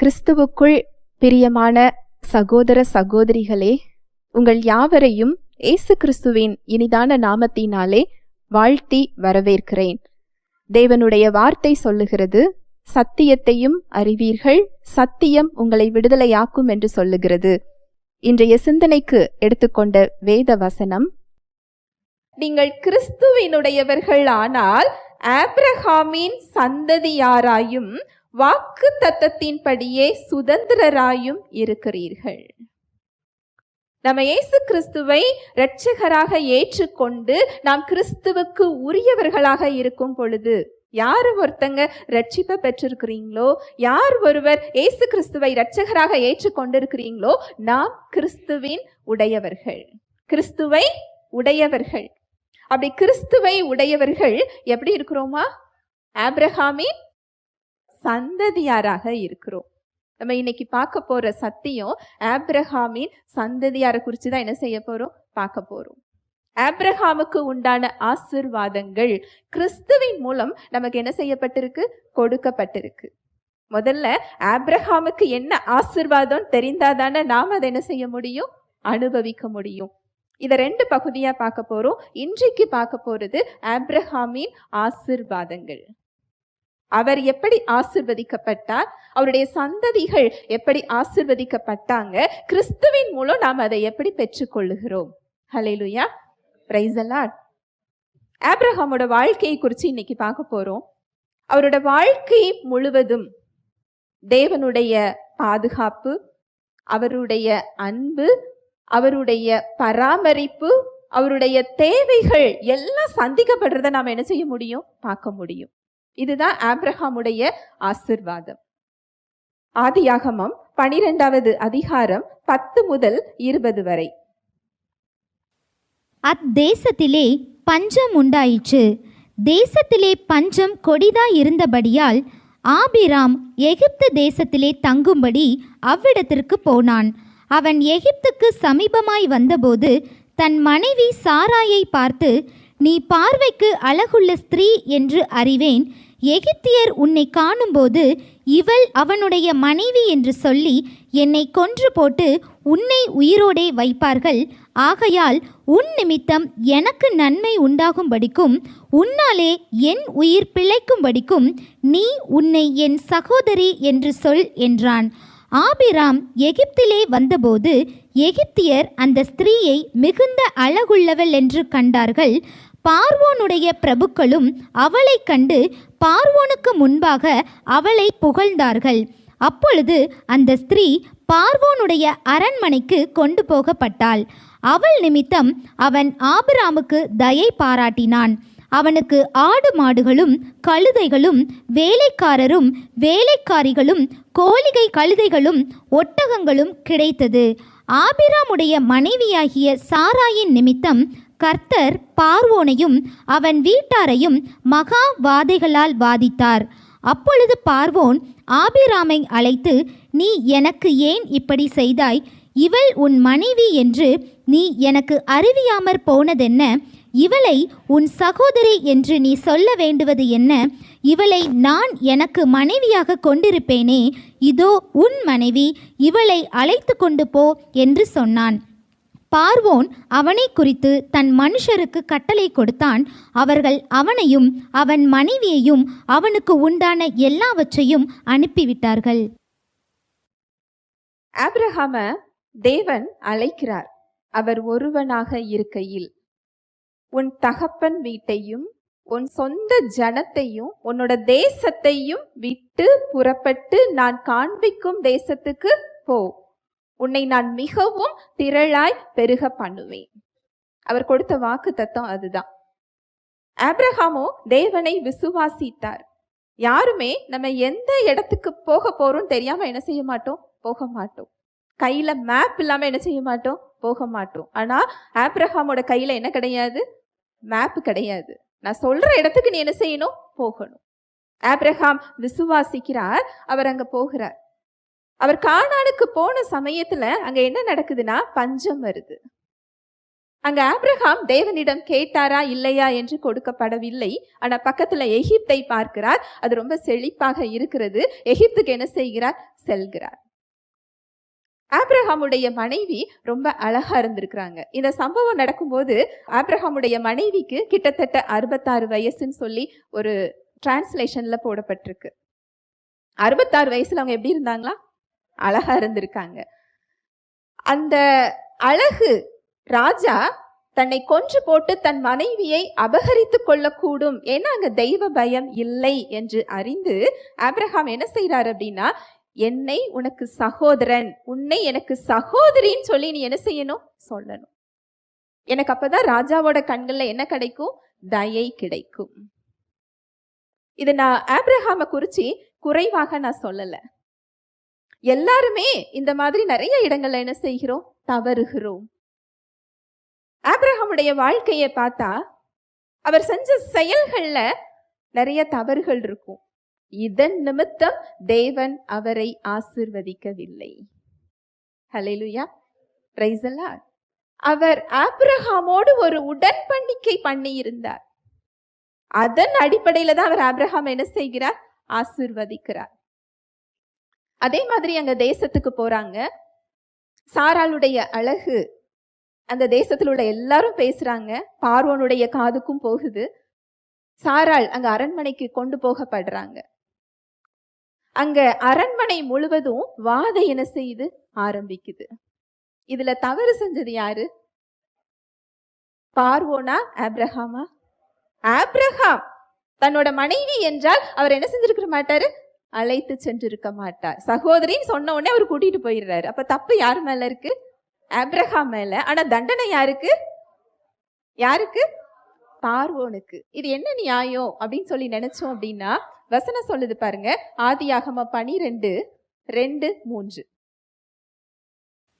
கிறிஸ்துவுக்குள் பிரியமான சகோதர சகோதரிகளே உங்கள் யாவரையும் இயேசு கிறிஸ்துவின் இனிதான நாமத்தினாலே வாழ்த்தி வரவேற்கிறேன். தேவனுடைய வார்த்தை சொல்லுகிறது சத்தியத்தையும் அறிவீர்கள் சத்தியம் உங்களை விடுதலையாக்கும் என்று சொல்லுகிறது. இன்றைய சிந்தனைக்கு எடுத்துக்கொண்ட வேத வசனம் நீங்கள் கிறிஸ்துவினுடையவர்கள் ஆனால் ஆப்ரஹாமின் சந்ததியாராயும் வாக்கு தத்தத்தின்படியே சுதந்திரராயும் இருக்கிறீர்கள். நம்ம இயேசு கிறிஸ்துவை இரட்சகராக ஏற்றுக்கொண்டு நாம் கிறிஸ்துவுக்கு உரியவர்களாக இருக்கும் பொழுது யார் ஒருத்தங்க ரட்சிப்பை பெற்றிருக்கிறீங்களோ யார் ஒருவர் இயேசு கிறிஸ்துவை இரட்சகராக ஏற்றுக்கொண்டிருக்கிறீங்களோ நாம் கிறிஸ்துவின் உடையவர்கள். கிறிஸ்துவை உடையவர்கள். அப்படி கிறிஸ்துவை உடையவர்கள் எப்படி இருக்கிறோமா? ஆப்ரஹாமின் சந்ததியாராக இருக்கிறோம். நம்ம இன்னைக்கு பார்க்க போற சத்தியம் ஆப்ரஹாமின் சந்ததியாரை குறித்து தான் என்ன செய்ய போறோம்? பார்க்க போறோம். ஆப்ரஹாமுக்கு உண்டான ஆசிர்வாதங்கள் கிறிஸ்துவின் மூலம் நமக்கு என்ன செய்யப்பட்டிருக்கு? கொடுக்கப்பட்டிருக்கு. முதல்ல ஆப்ரஹாமுக்கு என்ன ஆசிர்வாதம் தெரிந்தாதானே நாம் அதை என்ன செய்ய முடியும்? அனுபவிக்க முடியும். இதை ரெண்டு பகுதியாக பார்க்க போகிறோம் இன்றைக்கு பார்க்க போகிறது ஆப்ரஹாமின் ஆசிர்வாதங்கள். அவர் எப்படி ஆசிர்வதிக்கப்பட்டார்? அவருடைய சந்ததிகள் எப்படி ஆசிர்வதிக்கப்பட்டாங்க? கிறிஸ்துவின் மூலம் நாம் அதை எப்படி பெற்றுக்கொள்ளுகிறோம்? ஹலேலுயா பிரைசலாட் ஆப்ரஹாமோட வாழ்க்கையை குறித்து இன்னைக்கு பார்க்க போகிறோம் அவரோட வாழ்க்கை முழுவதும் தேவனுடைய பாதுகாப்பு அவருடைய அன்பு அவருடைய பராமரிப்பு அவருடைய தேவைகள் எல்லாம் சந்திக்கப்படுறத நாம் என்ன செய்ய முடியும்? பார்க்க முடியும். இதுதான் ஆப்ரஹாமுடைய ஆசிர்வாதம். ஆதியாகமம் பனிரெண்டாவது அதிகாரம் பத்து முதல் இருபது வரை. அத்தேசத்திலே பஞ்சம் உண்டாயிற்று. தேசத்திலே பஞ்சம் கொடிதாய் இருந்தபடியால் ஆபிராம் எகிப்து தேசத்திலே தங்கும்படி அவ்விடத்திற்கு போனான். அவன் எகிப்துக்கு சமீபமாய் வந்தபோது தன் மனைவி சாராயை பார்த்து நீ பார்வைக்கு அழகுள்ள ஸ்திரீ என்று அறிவேன். எகிப்தியர் உன்னை காணும்போது இவள் அவனுடைய மனைவி என்று சொல்லி என்னை கொன்று போட்டு உன்னை உயிரோடே வைப்பார்கள். ஆகையால் உன் நிமித்தம் எனக்கு நன்மை உண்டாகும்படிக்கும் உன்னாலே என் உயிர் பிழைக்கும்படிக்கும் நீ உன்னை என் சகோதரி என்று சொல் என்றான். ஆபிராம் எகிப்திலே வந்தபோது எகிப்தியர் அந்த ஸ்திரீயை மிகுந்த அழகுள்ளவள் என்று கண்டார்கள். பார்வோனுடைய பிரபுக்களும் அவளை கண்டு பார்வோனுக்கு முன்பாக அவளை புகழ்ந்தார்கள். அப்பொழுது அந்த ஸ்திரீ பார்வோனுடைய அரண்மனைக்கு கொண்டு போகப்பட்டாள். அவள் நிமித்தம் அவன் ஆபிராமுக்கு தயை பாராட்டினான். அவனுக்கு ஆடு மாடுகளும் கழுதைகளும் வேலைக்காரரும் வேலைக்காரிகளும் கோழிகை கழுதைகளும் ஒட்டகங்களும் கிடைத்தது. ஆபிராமுடைய மனைவியாகிய சாராயின் நிமித்தம் கர்த்தர் பார்வோனையும் அவன் வீட்டாரையும் மகா வாதைகளால் வாதித்தார். அப்பொழுது பார்வோன் ஆபிராமை அழைத்து நீ எனக்கு ஏன் இப்படி செய்தாய்? இவள் உன் மனைவி என்று நீ எனக்கு அறிவியாமற் போனதென்ன? இவளை உன் சகோதரி என்று நீ சொல்ல வேண்டுவது என்ன? இவளை நான் எனக்கு மனைவியாக கொண்டிருப்பேனே இதோ உன் மனைவி இவளை அழைத்து கொண்டு போ என்று சொன்னான். பார்வோன் அவனை குறித்து தன் மனுஷருக்கு கட்டளை கொடுத்தான். அவர்கள் அவனையும் அவன் மனைவியையும் அவனுக்கு உண்டான எல்லாவற்றையும் அனுப்பிவிட்டார்கள். ஆப்ரஹாம தேவன் அழைக்கிறார். அவர் ஒருவனாக இருக்கையில் உன் தகப்பன் வீட்டையும் உன் சொந்த ஜனத்தையும் உன்னோட தேசத்தையும் விட்டு புறப்பட்டு நான் காண்பிக்கும் தேசத்துக்கு போ. உன்னை நான் மிகவும் திரளாய் பெருக பண்ணுவேன். அவர் கொடுத்த வாக்கு தத்துவம் அதுதான். ஆப்ரஹாமோ தேவனை விசுவாசித்தார். யாருமே நம்ம எந்த இடத்துக்கு போக போறோம் தெரியாம என்ன செய்ய மாட்டோம்? போக மாட்டோம். கையில மேப் இல்லாம என்ன செய்ய மாட்டோம்? போக மாட்டோம். ஆனா ஆப்ரஹாமோட கையில என்ன கிடையாது? மேப் கிடையாது. நான் சொல்ற இடத்துக்கு நீ என்ன செய்யணும்? போகணும். ஆப்ரஹாம் விசுவாசிக்கிறார் அவர் அங்க போகிறார். அவர் கானானுக்கு போன சமயத்துல அங்க என்ன நடக்குதுன்னா பஞ்சம் வருது. அங்க ஆப்ரஹாம் தேவனிடம் கேட்டாரா இல்லையா என்று கொடுக்கப்படவில்லை. ஆனா பக்கத்துல எகிப்தை பார்க்கிறார். அது ரொம்ப செழிப்பாக இருக்கிறது. எகிப்துக்கு என்ன செய்கிறார்? செல்கிறார். ஆப்ரஹாமுடைய மனைவி ரொம்ப அழகா இருந்திருக்கிறாங்க. இந்த சம்பவம் நடக்கும்போது ஆப்ரஹாமுடைய மனைவிக்கு கிட்டத்தட்ட அறுபத்தாறு வயசுன்னு சொல்லி ஒரு டிரான்ஸ்லேஷன்ல போடப்பட்டிருக்கு. அறுபத்தாறு வயசுல அவங்க எப்படி இருந்தாங்களா? அழகா இருந்திருக்காங்க. அந்த அழகு ராஜா தன்னை கொன்று போட்டு தன் மனைவியை அபகரித்து கொள்ளக்கூடும். ஏன்னா அங்க தெய்வ பயம் இல்லை என்று அறிந்து ஆப்ரஹாம் என்ன செய்றார் அப்படின்னா என்னை உனக்கு சகோதரன் உன்னை எனக்கு சகோதரின்னு சொல்லி நீ என்ன செய்யணும்? சொல்லணும். எனக்கு அப்பதான் ராஜாவோட கண்கள்ல என்ன கிடைக்கும்? தயை கிடைக்கும். இது நான் ஆப்ரஹாமை குறிச்சு குறைவாக நான் சொல்லலை. எல்லாருமே இந்த மாதிரி நிறைய இடங்கள்ல என்ன செய்கிறோம்? தவறுகிறோம். ஆப்ரஹாமுடைய வாழ்க்கையை பார்த்தா அவர் செஞ்ச செயல்கள்ல நிறைய தவறுகள் இருக்கும். இதன் நிமித்தம் தேவன் அவரை ஆசிர்வதிக்கவில்லை. ஹalleluya praise அவர் ஆப்ரஹாமோடு ஒரு உடன்படிக்கை பண்ணி இருந்தார் அதன் அடிப்படையில தான் அவர் ஆப்ரஹாம் என்ன செய்கிறார்? ஆசிர்வதிக்கிறார். அதே மாதிரி அங்கே தேசத்துக்கு போகிறாங்க சாராளுடைய அழகு அந்த தேசத்தில் உள்ள எல்லாரும் பேசுகிறாங்க பார்வோனுடைய காதுக்கும் போகுது. சாராள் அங்கே அரண்மனைக்கு கொண்டு போகப்படுறாங்க. அங்க அரண்மனை முழுவதும் வாதை என்ன செய்யுது ஆரம்பிக்குது. இதுல தவறு செஞ்சது யாரு? பார்வோனா ஆப்ரஹாமா? ஆப்ரஹாம் தன்னோட மனைவி என்றால் அவர் என்ன செஞ்சிருக்க மாட்டாரு? அழைத்து சென்றிருக்க மாட்டார். சகோதரின்னு சொன்ன உடனே அவர் கூட்டிட்டு போயிடுறாரு. அப்ப தப்பு யார் மேல இருக்கு? ஆப்ரஹாம் மேல. ஆனா தண்டனை யாருக்கு? யாருக்கு? பார்வோனுக்கு. இது என்ன நியாயம் அப்படின்னு சொல்லி நினைச்சோம் அப்படின்னா வசனம் சொல்லுது பாருங்க. ஆதியாகம பனிரெண்டு ரெண்டு மூன்று.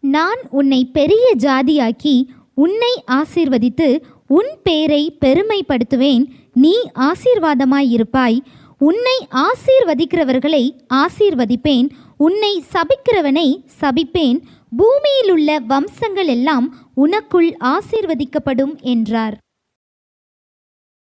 நான் உன்னை பெரிய ஜாதியாக்கி உன்னை ஆசீர்வதித்து உன் பேரை பெருமைப்படுத்துவேன். நீ ஆசீர்வாதமாயிருப்பாய் உன்னை ஆசீர்வதிக்கிறவர்களை ஆசீர்வதிப்பேன். உன்னை சபிக்கிறவனை சபிப்பேன். பூமியிலுள்ள வம்சங்கள் எல்லாம் உனக்குள் ஆசீர்வதிக்கப்படும் என்றார்.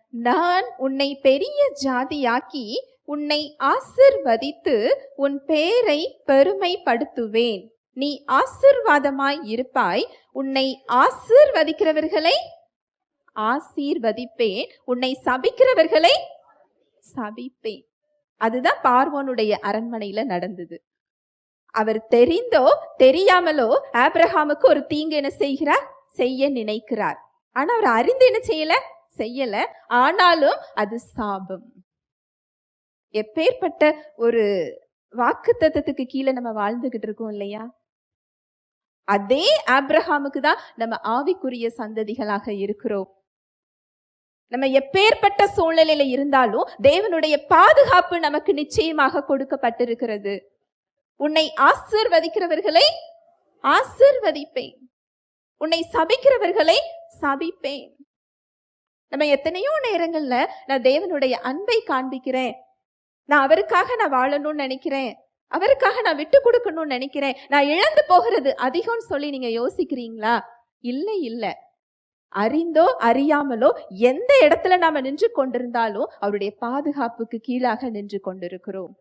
நான் உன்னை பெரிய ஜாதியாக்கி உன்னை ஆசிர்வதித்து உன் பேரை பெருமைப்படுத்துவேன். நீ ஆசிர்வாதமாய் இருப்பாய். உன்னை ஆசிர்வதிக்கிறவர்களை ஆசீர்வதிப்பேன். உன்னை சபிக்கிறவர்களை சபிப்பேன். அதுதான் பார்வோனுடைய அரண்மனையில நடந்தது. அவர் தெரிந்தோ தெரியாமலோ ஆப்ரஹாமுக்கு ஒரு தீங்கு என்ன செய்கிறார்? செய்ய நினைக்கிறார். ஆனா அவர் அறிந்து என்ன செய்யல? செய்யல. ஆனாலும் அது சாபம். எப்பேற்பட்ட ஒரு வாக்கு தத்துவத்துக்கு கீழே நம்ம வாழ்ந்துகிட்டு இருக்கோம் இல்லையா? அதே ஆப்ரஹாமுக்கு தான் நம்ம ஆவிக்குரிய சந்ததிகளாக இருக்கிறோம். நம்ம எப்பேற்பட்ட சூழ்நிலையில இருந்தாலும் தேவனுடைய பாதுகாப்பு நமக்கு நிச்சயமாக கொடுக்கப்பட்டிருக்கிறது. உன்னை ஆசிர்வதிக்கிறவர்களை ஆசிர்வதிப்பேன். உன்னை சபிக்கிறவர்களை சபிப்பேன். நம்ம எத்தனையோ நேரங்கள்ல நான் தேவனுடைய அன்பை காண்பிக்கிறேன். நான் அவருக்காக நான் வாழணும்னு நினைக்கிறேன். அவருக்காக நான் விட்டு கொடுக்கணும்னு நினைக்கிறேன். நான் இழந்து போகிறது அதிகம்னு சொல்லி நீங்க யோசிக்கிறீங்களா? இல்லை இல்லை. அறிந்தோ அறியாமலோ எந்த இடத்துல நாம நின்று கொண்டிருந்தாலும் அவருடைய பாதுகாப்புக்கு கீழாக நின்று கொண்டிருக்கிறோம்.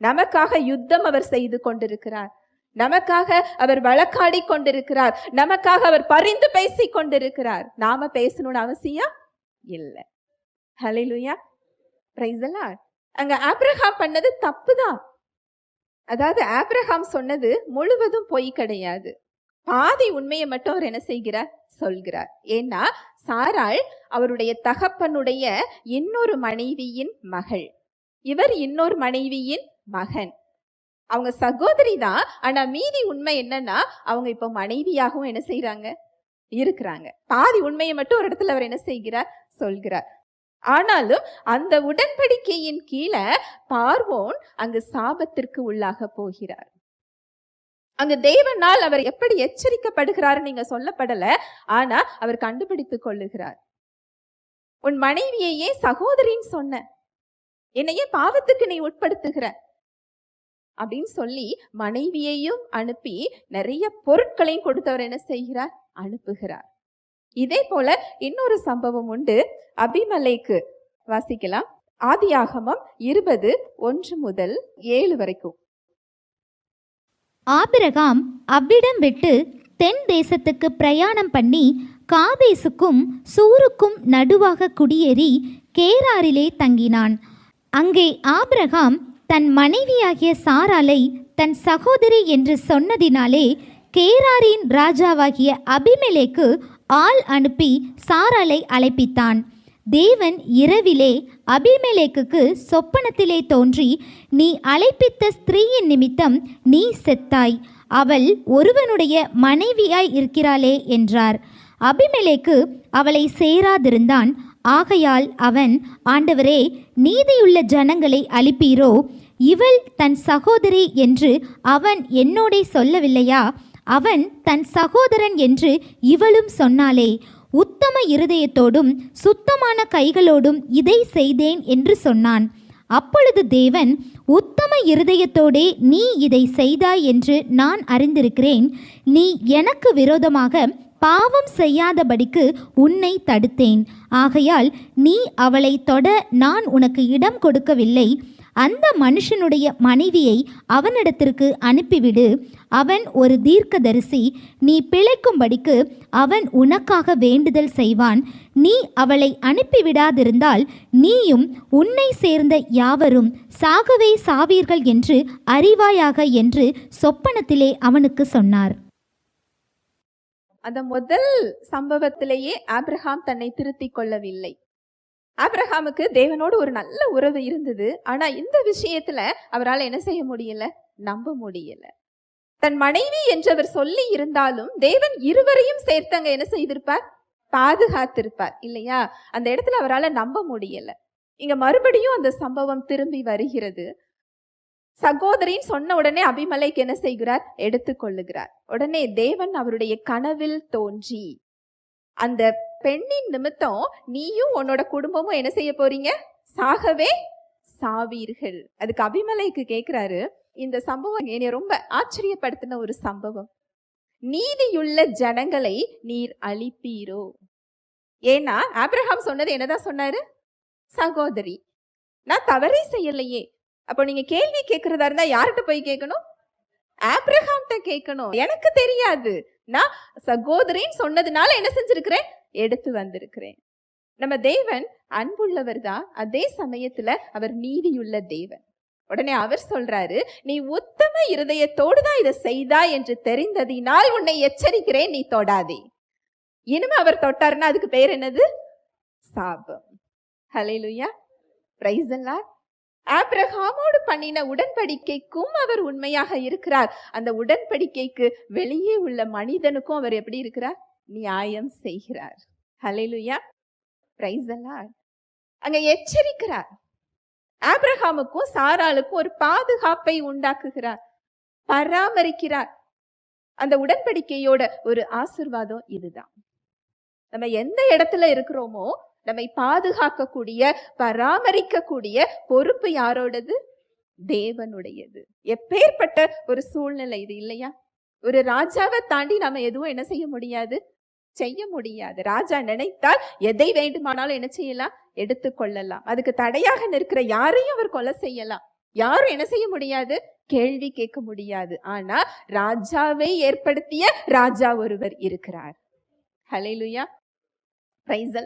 நமக்காக யுத்தம் அவர் செய்து கொண்டிருக்கிறார். நமக்காக அவர் வழக்காடி கொண்டிருக்கிறார். நமக்காக அவர் பரிந்து பேசி கொண்டிருக்கிறார். நாம பேசணும்னு அவசியம் இல்லை. ஹலே லூயா the அங்க ஆப்ரஹாம் பண்ணது தப்புதான். அதாவது ஆப்ரஹாம் சொன்னது முழுவதும் பொய் கிடையாது. பாதி உண்மையை மட்டும் அவர் என்ன செய்கிறார்? சொல்கிறார். ஏன்னா சாராள் அவருடைய தகப்பனுடைய இன்னொரு மனைவியின் மகள். இவர் இன்னொரு மனைவியின் மகன். அவங்க சகோதரி தான் ஆனா மீதி உண்மை என்னன்னா அவங்க இப்ப மனைவியாகவும் என்ன செய்யறாங்க இருக்கிறாங்க. பாதி உண்மையை மட்டும் ஒரு இடத்துல அவர் என்ன செய்கிறார்? சொல்கிறார். ஆனாலும் அந்த உடன்படிக்கையின் கீழே பார்வோன் அங்கு சாபத்திற்கு உள்ளாக போகிறார். அங்கு தேவனால் அவர் எப்படி எச்சரிக்கப்படுகிறார் நீங்க சொல்லப்படல ஆனா அவர் கண்டுபிடித்துக் கொள்ளுகிறார். உன் மனைவியையே சகோதரின்னு சொன்ன என்னையே பாவத்துக்கு நீ உட்படுத்துகிற அப்படின்னு சொல்லி மனைவியையும் அனுப்பி நிறைய பொருட்களையும் கொடுத்தவர் என்ன செய்கிறார்? அனுப்புகிறார். இதே போல இன்னொரு சம்பவம் உண்டு. அபிமலைக்கு வாசிக்கலாம். ஆதியாகமம் இருபது ஒன்று முதல் ஏழு வரைக்கும். ஆபிரகாம் அவ்விடம் விட்டு தென் தேசத்துக்கு பிரயாணம் பண்ணி காதேசுக்கும் சூருக்கும் நடுவாக குடியேறி கேராரிலே தங்கினான். அங்கே ஆபிரகாம் தன் மனைவியாகிய சாராலை தன் சகோதரி என்று சொன்னதினாலே கேராரின் ராஜாவாகிய அபிமெலேக்கு ஆள் அனுப்பி சாராலை அழைப்பித்தான். தேவன் இரவிலே அபிமெலேக்குக்கு சொப்பனத்திலே தோன்றி நீ அழைப்பித்த ஸ்திரீயின் நிமித்தம் நீ செத்தாய். அவள் ஒருவனுடைய மனைவியாய் இருக்கிறாளே என்றார். அபிமெலேக்கு அவளை சேராதிருந்தான். ஆகையால் அவன் ஆண்டவரே நீதியுள்ள ஜனங்களை அழிப்பீரோ? இவள் தன் சகோதரி என்று அவன் என்னோடே சொல்லவில்லையா? அவன் தன் சகோதரன் என்று இவளும் சொன்னாளே. உத்தம இருதயத்தோடும் சுத்தமான கைகளோடும் இதை செய்தேன் என்று சொன்னான். அப்பொழுது தேவன் உத்தம இருதயத்தோடே நீ இதை செய்தாய் என்று நான் அறிந்திருக்கிறேன். நீ எனக்கு விரோதமாக பாவம் செய்யாதபடிக்கு உன்னை தடுத்தேன். ஆகையால் நீ அவளை தொட நான் உனக்கு இடம் கொடுக்கவில்லை. அந்த மனுஷனுடைய மனைவியை அவனிடத்திற்கு அனுப்பிவிடு. அவன் ஒரு தீர்க்கதரிசி. நீ பிழைக்கும்படிக்கு அவன் உனக்காக வேண்டுதல் செய்வான். நீ அவளை அனுப்பிவிடாதிருந்தால் நீயும் உன்னை சேர்ந்த யாவரும் சாகவே சாவீர்கள் என்று அறிவாயாக என்று சொப்பனத்திலே அவனுக்கு சொன்னார். அந்த முதல் சம்பவத்திலேயே ஆப்ரஹாம் தன்னை திருத்திக் கொள்ளவில்லை. ஆப்ரஹாமுக்கு தேவனோடு ஒரு நல்ல உறவு இருந்தது. ஆனா இந்த விஷயத்துல அவரால் என்ன செய்ய முடியல? நம்ப முடியல. தன் மனைவி என்றவர் சொல்லி இருந்தாலும் தேவன் இருவரையும் சேர்த்தங்க என்ன செய்திருப்பார்? பாதுகாத்திருப்பார் இல்லையா? அந்த இடத்துல அவரால் நம்ப முடியல. இங்க மறுபடியும் அந்த சம்பவம் திரும்பி வருகிறது. சகோதரின் சொன்ன உடனே அபிமலைக்கு என்ன செய்கிறார்? எடுத்துக்கொள்ளுகிறார் உடனே தேவன் அவருடைய கனவில் தோன்றி அந்த பெண்ணின் நிமித்தம் நீயும் உன்னோட குடும்பமும் என்ன செய்ய போறீங்க? சாகவே சாவீர்கள். அதுக்கு அபிமலைக்கு கேட்குறாரு இந்த சம்பவம் என்னை ரொம்ப ஆச்சரியப்படுத்தின ஒரு சம்பவம். நீதியுள்ள ஜனங்களை நீர் அழிப்பீரோ? ஏன்னா ஆப்ரஹாம் சொன்னது என்னதான் சொன்னாரு? சகோதரி நான் தவறே செய்யலையே. அப்போ நீங்க கேள்வி கேட்கறதா இருந்தா யார்கிட்ட போய் கேட்கணும் ஆப்ரஹாம்கிட்ட கேட்கணும் எனக்கு தெரியாது. நான் சகோதரின்னு சொன்னதுனால என்ன செஞ்சிருக்கிறேன்? எடுத்து வந்திருக்கிறேன். நம்ம தேவன் அன்புள்ளவர் தான் அதே சமயத்துல அவர் நீதியுள்ள தேவன். உடனே அவர் சொல்றாரு நீ உத்தம இருதயத்தோடு தான் இதை செய்தாய் என்று தெரிந்ததினால் உன்னை எச்சரிக்கிறேன் நீ தொடாதே. இனிமே அவர் தொட்டாருன்னா அதுக்கு பேர் என்னது? சாபம். ஹalleluya பிரைஸ் அல்லாஹ் ஆப்ரஹாமோடு பண்ணின உடன்படிக்கைக்கும் அவர் உண்மையாக இருக்கிறார். அந்த உடன்படிக்கைக்கு வெளியே உள்ள மனிதனுக்கும் அவர் எப்படி இருக்கிறார்? நியாயம் செய்கிறார். ஹலெலுயா பிரைஸ் அல்லாஹ் அங்க எச்சரிக்கிறார். ஆப்ரஹாமுக்கும் சாராளுக்கும் ஒரு பாதுகாப்பை உண்டாக்குகிறார். பராமரிக்கிறார். அந்த உடன்படிக்கையோட ஒரு ஆசிர்வாதம் இதுதான். நம்ம எந்த இடத்துல இருக்கிறோமோ நம்மை பாதுகாக்கக்கூடிய பராமரிக்கக்கூடிய பொறுப்பு யாரோடது? தேவனுடையது. எப்பேற்பட்ட ஒரு சூழ்நிலை இது இல்லையா? ஒரு ராஜாவை தாண்டி நம்ம எதுவும் என்ன செய்ய முடியாது? செய்ய முடியாது. ராஜா நினைத்தால் எதை வேண்டுமானாலும் என்ன செய்யலாம்? எடுத்துக்கொள்ளலாம் அதுக்கு தடையாக நிற்கிற யாரையும் அவர் கொலை செய்யலாம். யாரும் என்ன செய்ய முடியாது? கேள்வி கேட்க முடியாது. ஆனா ராஜாவை ஏற்படுத்திய ராஜா ஒருவர் இருக்கிறார். ஹalleluya பிரைஸ்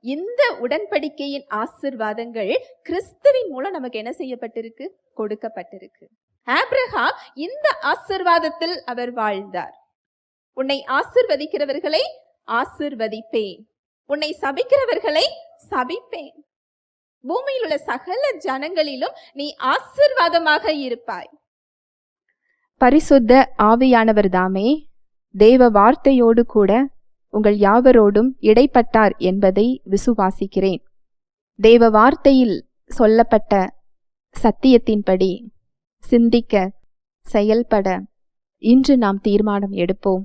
இந்த உடன்படிக்கையின் ஆசிர்வாதங்கள் கிறிஸ்துவின் மூலம் நமக்கு என்ன செய்யப்பட்டிருக்கு? கொடுக்கப்பட்டிருக்கு. ஆப்ரஹாம் இந்த ஆசிர்வாதத்தில் அவர் வாழ்ந்தார். உன்னை ஆசிர்வதிக்கிறவர்களை ஆசிர்வதிப்பேன். உன்னை சபிக்கிறவர்களை சபிப்பேன். பூமியில் உள்ள சகல ஜனங்களிலும் நீ ஆசிர்வாதமாக இருப்பாய். பரிசுத்த ஆவியானவர் தாமே தேவ வார்த்தையோடு கூட உங்கள் யாவரோடும் இடைப்பட்டார் என்பதை விசுவாசிக்கிறேன். தேவ வார்த்தையில் சொல்லப்பட்ட சத்தியத்தின்படி சிந்திக்க செயல்பட இன்று நாம் தீர்மானம் எடுப்போம்.